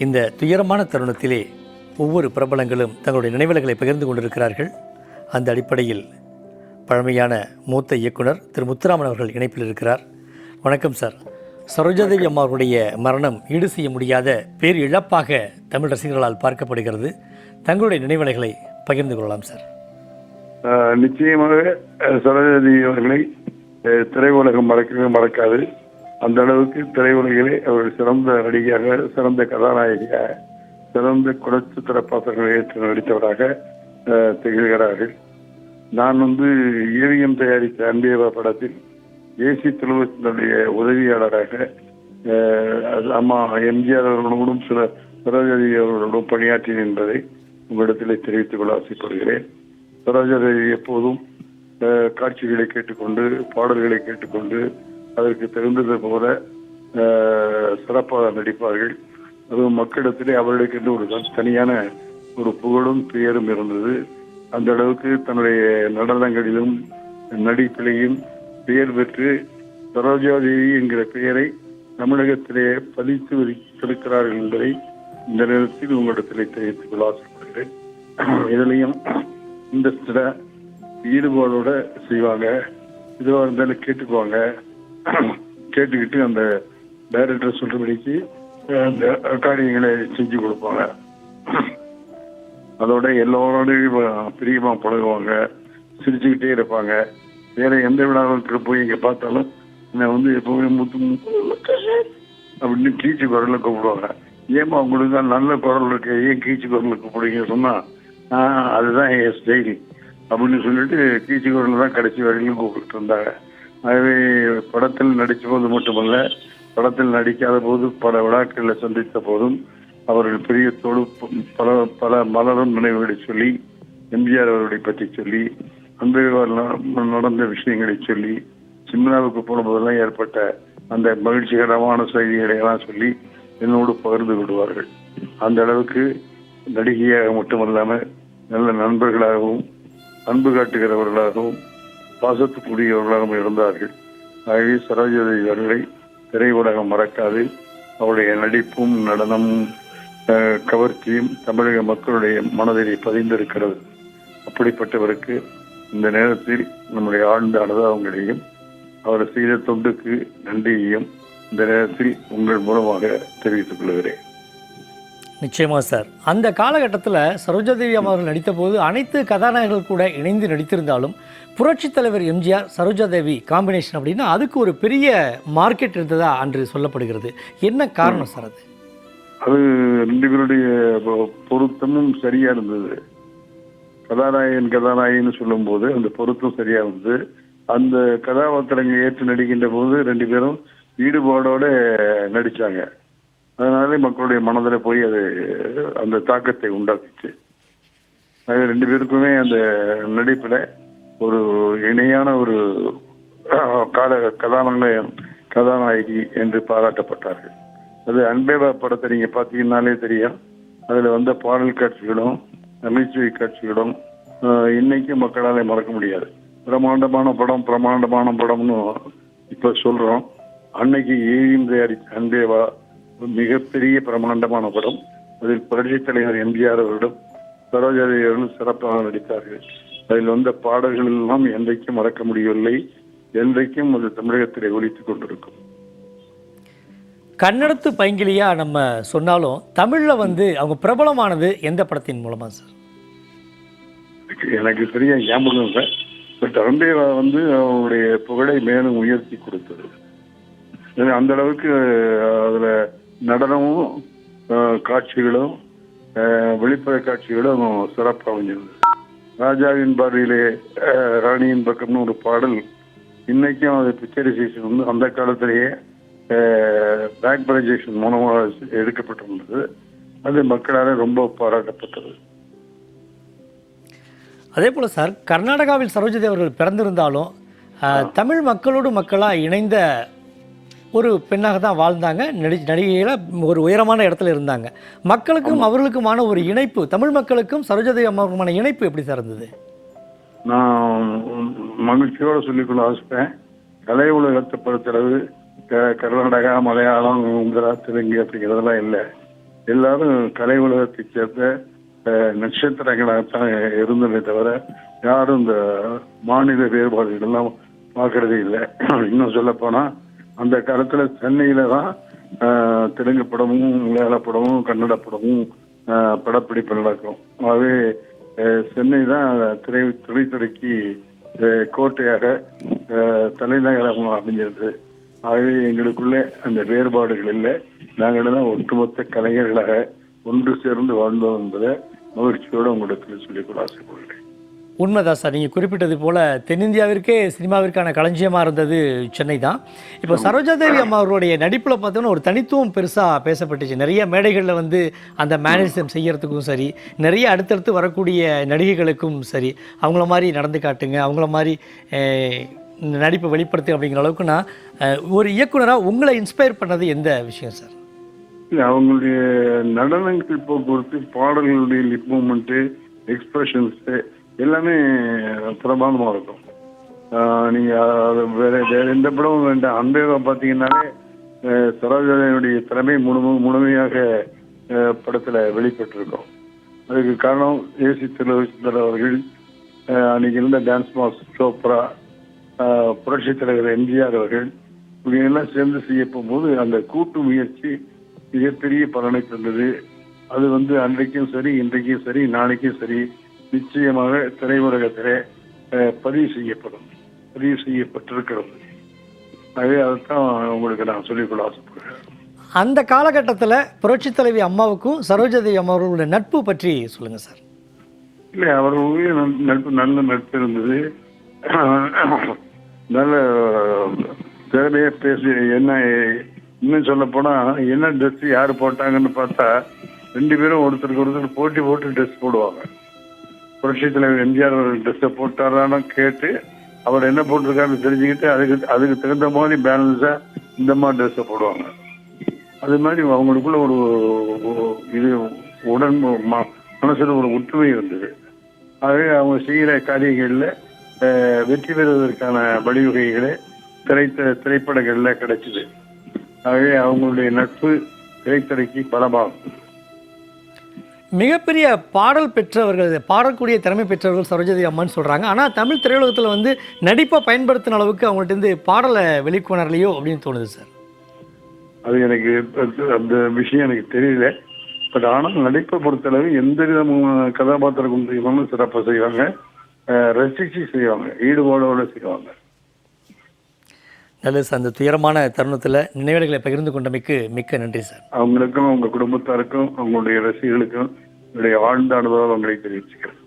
இந்த துயரமான தருணத்திலே ஒவ்வொரு பிரபலங்களும் தங்களுடைய நினைவலைகளை பகிர்ந்து கொண்டிருக்கிறார்கள். அந்த அடிப்படையில் பழமையான மூத்த இயக்குனர் திரு முத்துராமன் அவர்கள் இணைப்பில் இருக்கிறார். வணக்கம் சார். சரோஜாதேவி அம்மாவுடைய மரணம் ஈடு செய்ய முடியாத பேர் இழப்பாக தமிழ் ரசிகர்களால் பார்க்கப்படுகிறது. தங்களுடைய நினைவலைகளை பகிர்ந்து கொள்ளலாம் சார். நிச்சயமாக சரோஜாதேவி அவர்களை அஹ், திரையுலகம் மறக்கவே மறக்காது. அந்த அளவுக்கு திரையுலகிலே அவர் சிறந்த நடிகையாக சிறந்த கதாநாயகியாக சிறந்த குறைச்சித்திர பாத்திரங்களை ஏற்று நடித்தவராக திகழ்கிறார்கள். நான் வந்து ஏவிஎம் தயாரித்த அன்பேவா படத்தில் ஏசி துலுவத்தினுடைய உதவியாளராக அம்மா எம்ஜிஆர் அவர்களோடும் சில சரோஜாதேவி அவர்களோடும் பணியாற்றினேன் என்பதை உங்களிடத்திலே தெரிவித்துக் கொள்ள ஆசைப்படுகிறேன். சரோஜாதேவி எப்போதும் காட்சிகளை கேட்டுக்கொண்டு பாடல்களை கேட்டுக்கொண்டு அதற்கு தகுந்தது போல சிறப்பாக நடிப்பார்கள். அதுவும் மக்களிடத்திலே அவர்களுக்கென்று ஒரு தனியான ஒரு புகழும் பெயரும் இருந்தது. அந்த அளவுக்கு தன்னுடைய நடனங்களிலும் நடிப்பிலையும் பெயர் பெற்று சரோஜாதேவி என்கிற பெயரை தமிழகத்திலே பதித்து வைத்திருக்கிறார்கள் என்பதை இந்த நேரத்தில் உங்களிடத்திலே தெரிவித்துக் கொள்ள ஆசைப்படுகிறேன். இதுலையும் இன்ட்ரெஸ்டடா ஈடுபாடோட செய்வாங்க. இதுவாக இருந்தாலும் கேட்டுக்குவாங்க. கேட்டுக்கிட்டு அந்த டைரக்டர் சொல்றபடிக்கு அந்த காரியங்களை செஞ்சு கொடுப்பாங்க. அதோட எல்லோரோடையும் பிரியமா பழகுவாங்க சிரிச்சுக்கிட்டே இருப்பாங்க. வேற எந்த விழாவுக்கு போய் இங்க பார்த்தாலும் நான் வந்து எப்பவுமே முத்து அப்படின்னு கீச்சு குரல்ல கூப்பிடுவாங்க. ஏமா உங்களுக்கு தான் நல்ல குரல் இருக்கு ஏன் கீச்சு குரல்ல கூப்பிடுங்க சொன்னா "ஆஹ், அதுதான் என் ஸ்டைல் அப்படின்னு சொல்லிட்டு கீச்சு குரல் தான் கடைசி வரையிலும் கூப்பிட்டு இருந்தாங்க. ஆகவே படத்தில் நடித்த போது மட்டுமல்ல படத்தில் நடிக்காத போது பல விழாக்களில் சந்தித்த போதும் அவர்கள் பிரியத்தோடு பல பல மலரும் நினைவுகளை சொல்லி எம்ஜிஆர் அவர்களை பற்றி சொல்லி அன்பேவார் நடந்த விஷயங்களை சொல்லி சிம்னாவுக்கு போன போதெல்லாம் ஏற்பட்ட அந்த மகிழ்ச்சிகரமான செய்திகளை எல்லாம் சொல்லி என்னோடு பகிர்ந்து கொள்வார்கள். அந்த அளவுக்கு நடிகையாக மட்டுமல்லாமல் நல்ல நண்பர்களாகவும் அன்பு காட்டுகிறவர்களாகவும் பாசத்துக்குரியவர்களாகவும் இருந்தார்கள். ஆகவே சரோஜாதேவி அவர்களை திரையுலகம் மறக்காது. அவருடைய நடிப்பும் நடனமும் கவர்ச்சியும் தமிழக மக்களுடைய மனதிலே பதிந்திருக்கிறது. அப்படிப்பட்டவருக்கு இந்த நேரத்தில் நம்முடைய ஆழ்ந்த அனுதாபங்களையும் அவர் செய்த தொண்டுக்கு நன்றியையும் இந்த நேரத்தில் உங்கள் மூலமாக தெரிவித்துக் கொள்கிறேன். நிச்சயமாக சார். அந்த காலகட்டத்தில் சரோஜாதேவி அம்மா அவர்கள் நடித்தபோது அனைத்து கதாநாயகர்கள் கூட இணைந்து நடித்திருந்தாலும் புரட்சித் தலைவர் எம்ஜிஆர் சரோஜாதேவி காம்பினேஷன் அப்படின்னா அதுக்கு ஒரு பெரிய மார்க்கெட் இருந்ததா அன்று சொல்லப்படுகிறது. என்ன காரணம் சார் அது? அது ரெண்டு பேருடைய பொருத்தமும் சரியா இருந்தது. கதாநாயகன் கதாநாயகன்னு சொல்லும்போது அந்த பொருத்தம் சரியா இருந்தது. அந்த கதாபாத்திரங்கள் ஏற்று நடிக்கின்ற போது ரெண்டு பேரும் ஈடுபாடோட நடிச்சாங்க. அதனாலே மக்களுடைய மனதில் போய் அது அந்த தாக்கத்தை உண்டாக்குச்சு. அது ரெண்டு பேருக்குமே அந்த நடிப்பில் ஒரு இணையான ஒரு கால கதாநாயக கதாநாயகி என்று பாராட்டப்பட்டார்கள். அது அன்பேவா படத்தை நீங்கள் பார்த்தீங்கன்னாலே தெரியும். அதில் வந்த பாடல் காட்சிகளும் நகைச்சுவை காட்சிகளும் அஹ், இன்னைக்கும் மறக்க முடியாது. பிரமாண்டமான படம் பிரமாண்டமான படம்னு இப்போ சொல்கிறோம் அன்னைக்கு ஏவியும் தயாரித்த அன்பேவா மிகப்பெரிய பிரமாண்டமான படம். அதில் புரட்சித் தலைவர் எம்ஜிஆர் அவர்களும் சரோஜாதேவி அவர்களும் சிறப்பாக நடித்தார்கள். அதில் வந்த பாடல்கள் எல்லாம் என்றைக்கும் மறக்க முடியவில்லை. என்றைக்கும் அது தமிழகத்திலே ஒலித்துக் கொண்டிருக்கும். கன்னடத்து பைங்கிலியா நம்ம சொன்னாலும் தமிழில் வந்து அவங்க பிரபலமானது எந்த படத்தின் மூலமா சார் எனக்கு- சரியா ஞாபகம் இல்லை. பட் அன்பேவா வந்து அவருடைய புகழை மேலும் உயர்த்தி கொடுத்தது. அந்த அளவுக்கு அதுல நடனமும் காட்சிகளும் வெளிப்புற காட்சிகளும் சிறப்பாக அமைஞ்சிருந்தது ராஜாவின் பார்வையிலே அஹ், ராணியின் பக்கம்னு ஒரு பாடல் இன்னைக்கும் அது பிக்சரைசேஷன் வந்து அந்த காலத்திலேயே பேக் ப்ரஜேஷன் மூலமாக எடுக்கப்பட்டிருந்தது. அது மக்களால் ரொம்ப பாராட்டப்பட்டது. அதே போல் சார் கர்நாடகாவில் சரோஜாதேவி அவர்கள் பிறந்திருந்தாலும் தமிழ் மக்களோடு மக்களாக இணைந்த ஒரு பெண்ணாக தான் வாழ்ந்தாங்க. நடி நடிகையில் ஒரு உயரமான இடத்துல இருந்தாங்க. மக்களுக்கும் அவர்களுக்குமான ஒரு இணைப்பு தமிழ் மக்களுக்கும் சரோஜாதேவி அம்மாவுக்குமான இணைப்பு எப்படி சார் இருந்தது? நான் மகிழ்ச்சியோட சொல்லிக்கொள்ள ஆசைப்பேன் கலை உலகத்தை பொறுத்தளவு கர்நாடகா மலையாளம் குஜராத் தெலுங்கு அப்படிங்கிறதெல்லாம் இல்லை. எல்லாரும் கலை உலகத்தைச் சேர்ந்த நட்சத்திரங்களாகத்தான் இருந்தமே தவிர யாரும் இந்த மாநில வேறுபாடுகள் எல்லாம் பார்க்கறதே இல்லை. இன்னும் சொல்ல போனா அந்த காலத்துல சென்னையில தான் தெலுங்கு படமும் மலையாள படமும் கன்னட படமும் படப்பிடிப்பு நடக்கும். ஆகவே சென்னை தான் திரை திரைத்துறைக்கு கோட்டையாக தலைநகரம் அமைஞ்சிருது ஆகவே எங்களுக்குள்ளே அந்த வேறுபாடுகள் இல்லை. நாங்கள் தான் ஒட்டுமொத்த கலைஞர்களாக ஒன்று சேர்ந்து வாழ்ந்தோம் என்பதை மகிழ்ச்சியோடு உங்களிடத்தில் சொல்லிக்கொள்ள ஆசைப்படுகிறேன். உண்மைதான் சார். நீங்கள் குறிப்பிட்டது போல் தென்னிந்தியாவிற்கே சினிமாவிற்கான களஞ்சியமாக இருந்தது சென்னை தான். இப்போ சரோஜாதேவி அம்மா அவர்களுடைய நடிப்பில் பார்த்தோன்னா ஒரு தனித்துவம் பெருசாக பேசப்பட்டுச்சு. நிறைய மேடைகளில் வந்து அந்த மேனேஜம் செய்யறதுக்கும் சரி நிறைய அடுத்தடுத்து வரக்கூடிய நடிகைகளுக்கும் சரி அவங்கள மாதிரி நடந்து காட்டுங்க அவங்கள மாதிரி நடிப்பை வெளிப்படுத்து அப்படிங்கிற அளவுக்கு நான் அஹ், ஒரு இயக்குனராக உங்களை இன்ஸ்பயர் பண்ணது எந்த விஷயம் சார்? இல்லை அவங்களுடைய நடனங்கள் போக்குவரத்து பாடல்களுடைய லிப் மூமெண்ட்டு எக்ஸ்பிரஷன்ஸு எல்லாமே பிரமாதமாக இருக்கும். ஆஹ் நீங்க அது வேற வேற எந்த படமும் வேண்டாம். அன்பேவா பார்த்தீங்கன்னாலே சரோஜனுடைய திறமை முழு முழுமையாக அஹ் படத்துல வெளிப்பட்டிருக்கும். அதுக்கு காரணம் ஏசி திருவிசந்தர் அவர்கள் அன்னைக்கு இருந்த டான்ஸ் மாஸ்டர் சோப்ரா ஆஹ் தலைவர் எம்ஜிஆர் அவர்கள் இவங்க எல்லாம் சேர்ந்து செய்ய போகும்போது அந்த கூட்டு முயற்சி மிகப்பெரிய பலனை தந்தது. அது வந்து அன்றைக்கும் சரி இன்றைக்கும் சரி நாளைக்கும் சரி நிச்சயமாக திரையுலகத்திலே பதிவு செய்யப்படும். பதிவு செய்யப்பட்டிருக்கிறது. ஆகவே அதைத்தான் உங்களுக்கு நான் சொல்லிக்கொள்ள ஆசைப்படுகிறேன். அந்த காலகட்டத்தில் புரட்சித் தலைவி அம்மாவுக்கும் சரோஜாதேவி அம்மா அவர்களுடைய நட்பு பற்றி சொல்லுங்கள் சார். இல்லை அவர்களுடைய நட்பு- நட்பு நல்ல நட்பு இருந்தது. நல்ல திறமையா பேசி என்ன இன்னும் சொல்ல போனா என்ன ட்ரெஸ் யார் போட்டாங்கன்னு பார்த்தா ரெண்டு பேரும் ஒருத்தருக்கு ஒருத்தர் போட்டி போட்டு ட்ரெஸ் போடுவாங்க. புரட்சி தலைவர் எம்ஜிஆர் ட்ரெஸ்ஸை போட்டாரான்னு கேட்டு அவர் என்ன போட்டிருக்காருன்னு தெரிஞ்சுக்கிட்டு அதுக்கு அதுக்கு தகுந்த மாதிரி பேலன்ஸா இந்த மாதிரி ட்ரெஸ்ஸை போடுவாங்க. அது மாதிரி அவங்களுக்குள்ள ஒரு இது உடன் ம- மனசுல ஒரு ஒற்றுமை இருந்தது. ஆகவே அவங்க செய்கிற காரியங்களில் அஹ், வெற்றி பெறுவதற்கான வழிவகைகளை திரை திரைப்படங்கள்ல கிடைச்சிது. ஆகவே அவங்களுடைய நட்பு திரைத்துறைக்கு பலமாகும். மிகப்பெரிய பாடல் பெற்றவர்கள் பாடக்கூடிய திறமை பெற்றவர்கள் சரோஜதி அம்மான்னு சொல்கிறாங்க ஆனால் தமிழ் திரையுலகத்தில் வந்து நடிப்பை பயன்படுத்தின அளவுக்கு அவங்கள்ட்ட இருந்து பாடலை வெளிக்கொணரலையோ அப்படின்னு தோணுது சார். அது எனக்கு அந்த விஷயம் எனக்கு தெரியல. பட் ஆனால் நடிப்பை பொறுத்தளவு எந்த விதமான கதாபாத்திரம் கொண்டு சிறப்பாக செய்வாங்க. ரசிச்சு செய்வாங்க ஈடுபாடோடு செய்வாங்க. நல்லது சார் அந்த துயரமான தருணத்தில் நினைவுகளை பகிர்ந்து கொண்டமைக்கு மிக்க நன்றி சார். அவங்களுக்கும் அவங்க குடும்பத்தாருக்கும் அவங்களுடைய ரசிகர்களுக்கும் என்னுடைய ஆழ்ந்த அனுபவங்களை தெரிவிச்சுக்கிறேன்.